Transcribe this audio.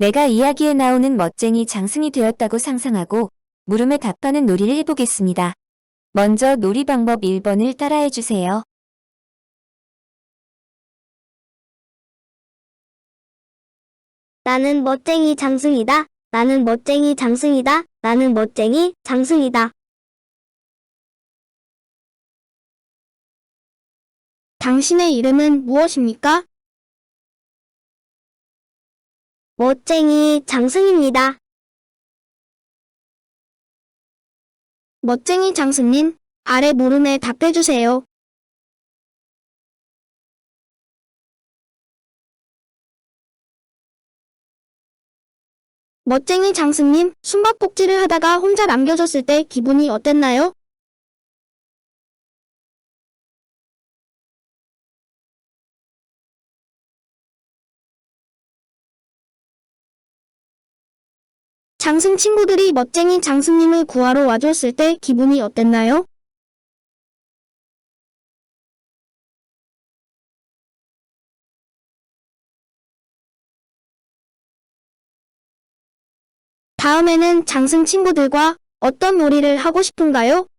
내가 이야기에 나오는 멋쟁이 장승이 되었다고 상상하고 물음에 답하는 놀이를 해보겠습니다. 먼저 놀이 방법 1번을 따라해 주세요. 나는 멋쟁이 장승이다. 나는 멋쟁이 장승이다. 나는 멋쟁이 장승이다. 당신의 이름은 무엇입니까? 멋쟁이 장승입니다. 멋쟁이 장승님, 아래 물음에 답해주세요. 멋쟁이 장승님, 숨바꼭질을 하다가 혼자 남겨졌을 때 기분이 어땠나요? 장승 친구들이 멋쟁이 장승님을 구하러 와줬을 때 기분이 어땠나요? 다음에는 장승 친구들과 어떤 놀이를 하고 싶은가요?